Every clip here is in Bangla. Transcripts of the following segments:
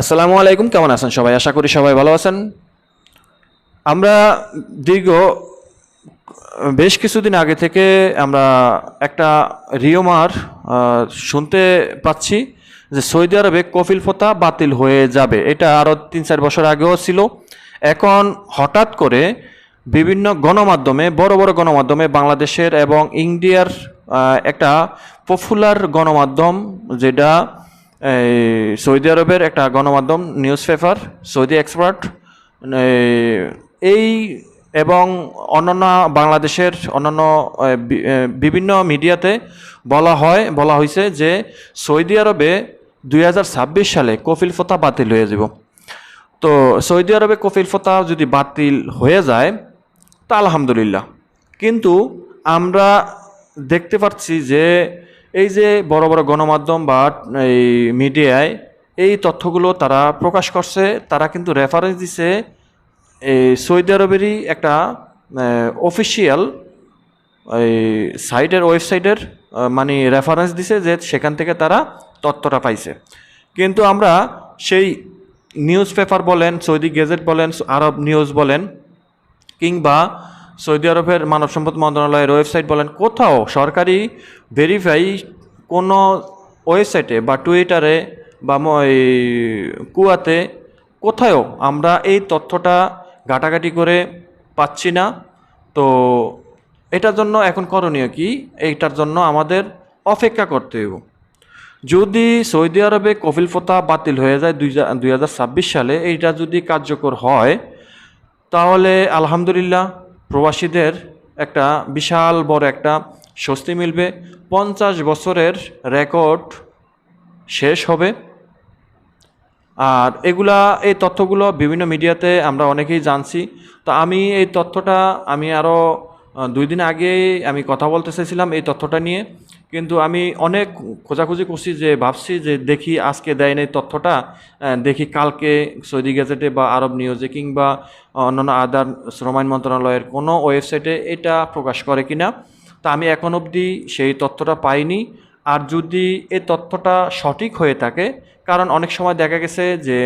আসসালামু আলাইকুম, কেমন আছেন সবাই? আশা করি সবাই ভালো আছেন। আমরা দীর্ঘ, বেশ কিছুদিন আগে থেকে আমরা একটা রিওমার শুনতে পাচ্ছি যে সৌদি আরবে কফিল ফোতা বাতিল হয়ে যাবে। এটা আরও তিন চার বছর আগেও ছিল। এখন হঠাৎ করে বিভিন্ন গণমাধ্যমে, বড় বড় গণমাধ্যমে বাংলাদেশের এবং ইন্ডিয়ার একটা পপুলার গণমাধ্যম যেটা সৌদি আরবের একটা গণমাধ্যম নিউজ পেপার সৌদি এক্সপার্ট এই এবং অন্যান্য বাংলাদেশের অন্যান্য বিভিন্ন মিডিয়াতে বলা হয়, বলা হয়েছে যে সৌদি আরবে দু হাজার ছাব্বিশ সালে কফিল ফতা বাতিল হয়ে যাব তো সৌদি আরবে কফিল ফতা যদি বাতিল হয়ে যায়, তা আলহামদুলিল্লাহ। কিন্তু আমরা দেখতে পাচ্ছি যে এই যে বড় বড় গণমাধ্যম বা, এই মিডিয়ায় এই তথ্যগুলো তারা প্রকাশ করছে, তারা কিন্তু রেফারেন্স দিছে এই সৌদি আরবেরই একটা অফিসিয়াল এই সাইটের ওয়েবসাইটের মানে রেফারেন্স দিছে যে সেখান থেকে তারা তথ্যটা পাইছে। কিন্তু আমরা সেই নিউজ পেপার বলেন, সৌদি গেজেট বলেন, আরব নিউজ বলেন, কিংবা সৌদি আরবের মানব সম্পদ মন্ত্রণালয়ের ওয়েবসাইট বলেন, কোথাও সরকারি ভেরিফাই কোনো ওয়েবসাইটে বা টুইটারে বা কুয়াতে কোথায়ও আমরা এই তথ্যটা ঘাটাঘাটি করে পাচ্ছি না। তো এটার জন্য এখন করণীয় কি? এইটার জন্য আমাদের অপেক্ষা করতে হবে যদি সৌদি আরবে কফিল ফতা বাতিল হয়ে যায় দুই হাজার ছাব্বিশ সালে, এইটা যদি কার্যকর হয়, তাহলে আলহামদুলিল্লাহ প্রবাসীদের একটা বিশাল বড় একটা স্বস্তি মিলবে। পঞ্চাশ বছরের রেকর্ড শেষ হবে। আর এগুলা, এই তথ্যগুলো বিভিন্ন মিডিয়াতে আমরা অনেকেই জানছি। তো আমি এই তথ্যটা, আমি আরও দুই দিন আগে আমি কথা বলতে চাইছিলাম এই তথ্যটা নিয়ে। কিন্তু আমি অনেক খোঁজাখুঁজি করছি যে, ভাবছি যে দেখি আজকে দেয় এই তথ্যটা। দেখি কালকে সৌদি গেজেটে বা আরব নিউজে কিংবা অন্যান্য আদার শ্রম মন্ত্রণালয়ের কোনো ওয়েবসাইটে এটা প্রকাশ করে কিনা। তা আমি এখন অবধি সেই তথ্যটা পাইনি। আর যদি এই তথ্যটা সঠিক হয়ে থাকে, কারণ অনেক সময় দেখা গেছে যে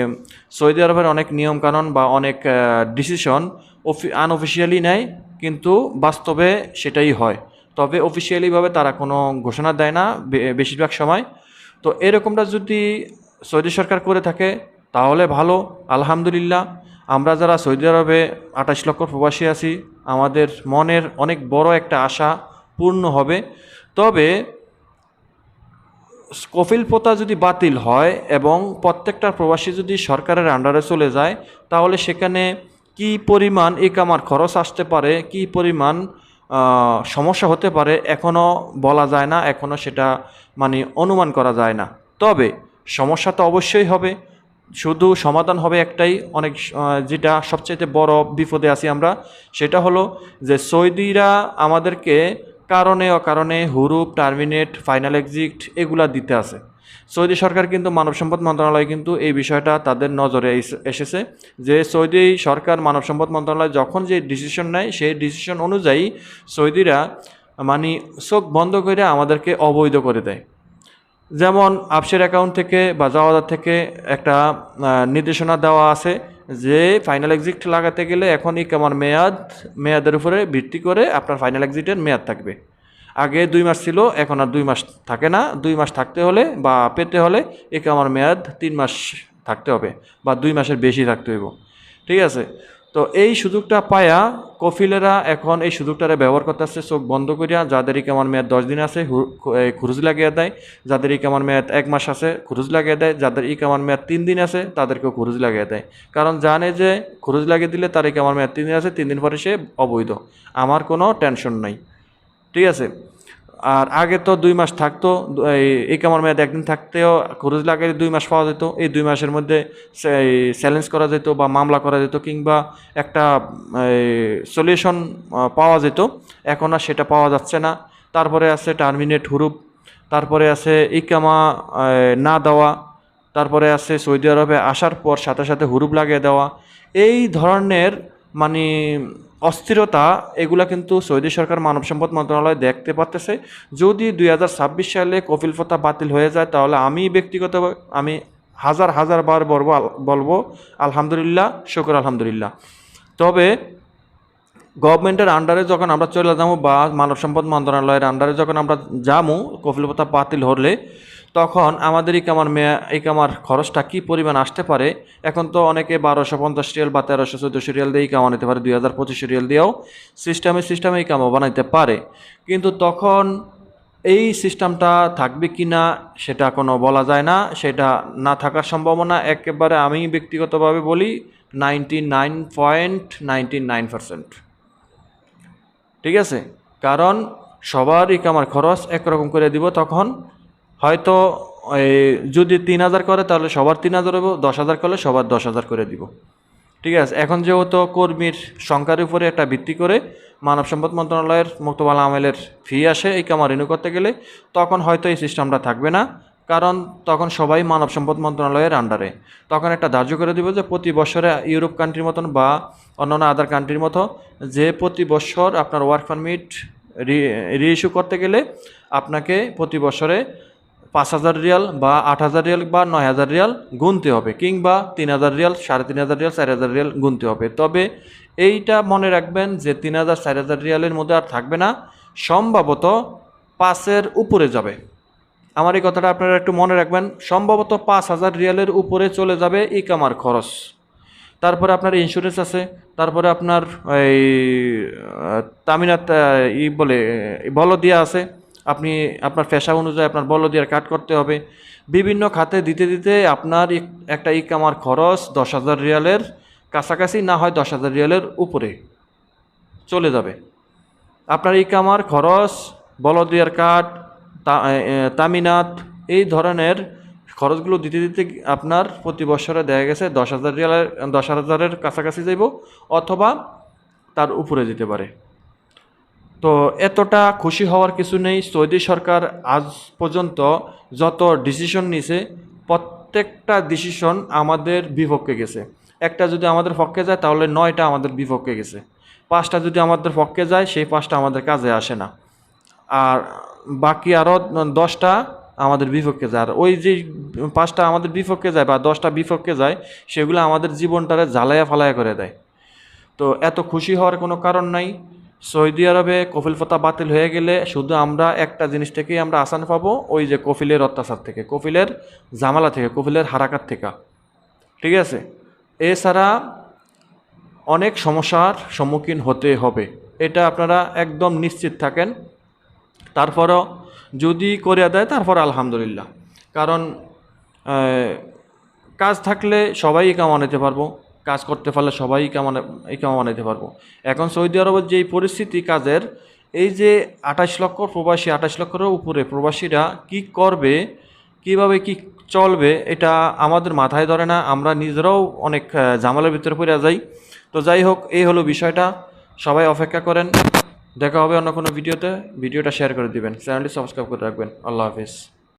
সৌদি আরবের অনেক নিয়মকানুন বা অনেক ডিসিশন আনঅফিসিয়ালি নেয়, কিন্তু বাস্তবে সেটাই হয়। তবে অফিসিয়ালিভাবে তারা কোনো ঘোষণা দেয় না বেশিরভাগ সময়। তো এরকমটা যদি সৌদি সরকার করে থাকে, তাহলে ভালো, আলহামদুলিল্লাহ। আমরা যারা সৌদি আরবে আঠাশ লক্ষ প্রবাসী আছি, আমাদের মনের অনেক বড় একটা আশা পূর্ণ হবে। তবে কফিল পোতা যদি বাতিল হয় এবং প্রত্যেকটা প্রবাসী যদি সরকারের আন্ডারে চলে যায়, তাহলে সেখানে কি পরিমাণ ইকামার খরচ আসতে পারে, কি পরিমাণ সমস্যা হতে পারে এখনও বলা যায় না এখনও সেটা মানে অনুমান করা যায় না। তবে সমস্যা তো অবশ্যই হবে, শুধু সমাধান হবে একটাই, অনেক যেটা সবচেয়ে বড় বিপদে আছি আমরা, সেটা হলো যে সৌদিরা আমাদেরকে কারণে অকারণে হুরুপ, টার্মিনেট, ফাইনাল এক্সিট এগুলা দিতে আছে। সৌদি সরকার কিন্তু মানব সম্পদ মন্ত্রণালয় কিন্তু এই বিষয়টা তাদের নজরে এস- এসেছে যে সৌদি সরকার মানব সম্পদ মন্ত্রণালয় যখন যে ডিসিশন নেয়, সেই ডিসিশন অনুযায়ী সৌদিরা মানে চোখ বন্ধ করে আমাদেরকে অবৈধ করে দেয়। যেমন আপসের অ্যাকাউন্ট থেকে বা জাওয়াদার থেকে একটা নির্দেশনা দেওয়া আছে যে ফাইনাল এক্সিট লাগাতে গেলে এখন ইকামার মেয়াদ, মেয়াদের উপরে ভিত্তি করে আপনার ফাইনাল এক্সিটের মেয়াদ থাকবে। আগে দুই মাস ছিল, এখন আর দুই মাস থাকে না। দুই মাস থাকতে হলে বা পেতে হলে ইকামার মেয়াদ তিন মাস থাকতে হবে বা দুই মাসের বেশি থাকতে হইব। ঠিক আছে? তো এই সুযোগটা পায়া কফিলেরা এখন এই সুযোগটারে ব্যবহার করতেছে, চোখ বন্ধ করিয়া যাদের কেমন মেয়াদ দশ দিন আছে খুরুজ লাগিয়ে দেয় যাদের কেমন মেয়াদ এক মাস আছে, খুরুজ লাগিয়ে দেয় যাদের ই কেমন মেয়াদ তিন দিন আছে, তাদেরকেও খুরুজ লাগিয়ে দেয়। কারণ জানে যে খুরুজ লাগিয়ে দিলে তার কেমন মেয়াদ তিন দিন আছে, তিন দিন পরে সে অবৈধ। আমার কোনো টেনশন নাই। ঠিক আছে? আর আগে তো দুই মাস থাকতো, এই কামার মেয়াদ একদিন থাকতেও খরচ লাগে দুই মাস পাওয়া যেত। এই দুই মাসের মধ্যে চ্যালেঞ্জ করা যেত বা মামলা করা যেত কিংবা একটা সলিউশন পাওয়া যেত। এখন আর সেটা পাওয়া যাচ্ছে না। তারপরে আছে টার্মিনেট হুরুপ, তারপরে আছে ইকামা না দেওয়া, তারপরে আছে সৌদি আরবে আসার পর সাথে সাথে হুরুপ লাগিয়ে দেওয়া। এই ধরনের মানে অস্থিরতা, এগুলা কিন্তু সৌদি সরকার মানব সম্পদ মন্ত্রণালয় দেখতে পারতেছে। যদি দুই হাজার ছাব্বিশ সালে কফিল ফতা বাতিল হয়ে যায়, তাহলে আমি ব্যক্তিগত আমি হাজার হাজার বার বলব বলব, আলহামদুলিল্লাহ, শুকর আলহামদুলিল্লাহ। তবে গভর্নমেন্টের আন্ডারে যখন আমরা চলে যাব বা মানব সম্পদ মন্ত্রণালয়ের আন্ডারে যখন আমরা যাব, কফিল ভাতা বাতিল হলে তখন আমাদের ইকামার মেয়া, ইকামার খরচটা কী পরিমাণ আসতে পারে? এখন তো অনেকে বারোশো পঞ্চাশ রিয়াল বা তেরোশো চোদ্দোশো রিয়াল দিয়ে ইকামা নিতে পারে, দুই হাজার পঁচিশশো রিয়াল দিয়েও সিস্টেমে সিস্টেমে ইকামা বানাইতে পারে। কিন্তু তখন এই সিস্টেমটা থাকবে কি না, সেটা কোনো বলা যায় না, সেটা না থাকার সম্ভাবনা। একেবারে আমি ব্যক্তিগতভাবে বলি ninety nine point ninety nine percent ঠিক আছে? কারণ সবার ইকামার খরচ একরকম করে দিব তখন হয়তো এই যদি তিন হাজার করে, তাহলে সবার তিন হাজার হব দশ হাজার করলে সবার দশ হাজার করে দিব। ঠিক আছে? এখন যেহেতু কর্মীর সংখ্যার উপরে একটা ভিত্তি করে মানব সম্পদ মন্ত্রণালয়ের মুক্তবাল আমেলের ফি আসে এই কামা রিনিউ করতে গেলে, তখন হয়তো এই সিস্টেমটা থাকবে না, কারণ তখন সবাই মানব সম্পদ মন্ত্রণালয়ের আন্ডারে তখন একটা ধার্য করে দিব যে প্রতি বছরে ইউরোপ কান্ট্রির মতন বা অন্যান্য আদার কান্ট্রির মতো যে প্রতি বছর আপনার ওয়ার্ক পারমিট রি ইস্যু করতে গেলে আপনাকে প্রতি বছরে পাঁচ হাজার রিয়াল বা আট হাজার রিয়াল বা নয় হাজার রিয়াল গুনতে হবে কিংবা তিন হাজার রিয়াল, সাড়ে তিন হাজার রিয়াল, চার হাজার রিয়াল গুনতে হবে। তবে এইটা মনে রাখবেন যে তিন হাজার, চার হাজার রিয়ালের মধ্যে আর থাকবে না, সম্ভবত পাঁচের উপরে যাবে। আমার এই কথাটা আপনারা একটু মনে রাখবেন, সম্ভবত পাঁচ হাজার রিয়ালের উপরে চলে যাবে ই কামার খরচ। তারপরে আপনার ইন্স্যুরেন্স আছে, তারপরে আপনার এই তামিনাত ই বলে বলদিয়া আছে আপনি আপনার পেশা অনুযায়ী আপনার বল বলদিয়ার কাট করতে হবে। বিভিন্ন খাতে দিতে দিতে আপনার একটা ই কামার খরচ দশ হাজার রিয়ালের কাছাকাছি না হয় দশ হাজার রিয়ালের উপরে চলে যাবে। আপনার ই কামার খরচ বলদিয়ার এ, তামিনাত এই ধরনের খরচগুলো দিতে দিতে আপনার প্রতি বছরে দেখা গেছে দশ হাজার রিয়ালের দশ হাজারের কাছাকাছি যাইব অথবা তার উপরে যেতে পারে। তো এতটা খুশি হওয়ার কিছু নেই। সৌদি সরকার আজ পর্যন্ত যত ডিসিশন নিছে, প্রত্যেকটা ডিসিশন আমাদের বিপক্ষে গেছে। একটা যদি আমাদের পক্ষে যায়, তাহলে নয়টা আমাদের বিপক্ষে গেছে। পাঁচটা যদি আমাদের পক্ষে যায়, সেই পাঁচটা আমাদের কাজে আসে না। আর বাকি আরও দশটা আমাদের বিপক্ষে যায়। আর ওই যে পাঁচটা আমাদের বিপক্ষে যায় বা দশটা বিপক্ষে যায়, সেগুলো আমাদের জীবনটারে জ্বালায়া ফালায়া করে দেয়। তো এত খুশি হওয়ার কোনো কারণ নাই। সৌদি আরবে কফিল ফতা বাতিল হয়ে গেলে শুধু আমরা একটা জিনিস থেকেই আমরা আসান পাবো, ওই যে কফিলের অত্যাচার থেকে, কফিলের জামালা থেকে, কফিলের হারাকাত থেকে। ঠিক আছে? এছাড়া অনেক সমস্যার সম্মুখীন হতে হবে। এটা আপনারা একদম নিশ্চিত থাকেন। তারপরও যদি করিয়া দেয়, তারপর আলহামদুলিল্লাহ। কারণ কাজ থাকলে সবাই কামা নিতে পারব। কাজ করতে পারলে সবাই কামানে এই কামা বানাইতে পারব? এখন সৌদি আরবের যেই পরিস্থিতি কাজের, এই যে আঠাশ লক্ষ প্রবাসী, আঠাশ লক্ষেরও উপরে প্রবাসীরা কি করবে, কীভাবে কি চলবে, এটা আমাদের মাথায় ধরে না। আমরা নিজেরাও অনেক ঝামেলার ভিতরে পড়ে যাই। তো যাই হোক, এই হলো বিষয়টা। সবাই অপেক্ষা করেন। দেখা হবে অন্য কোনো ভিডিওতে। ভিডিওটা শেয়ার করে দিবেন। চ্যানেলটি সাবস্ক্রাইব করে রাখবেন। আল্লাহ হাফিজ।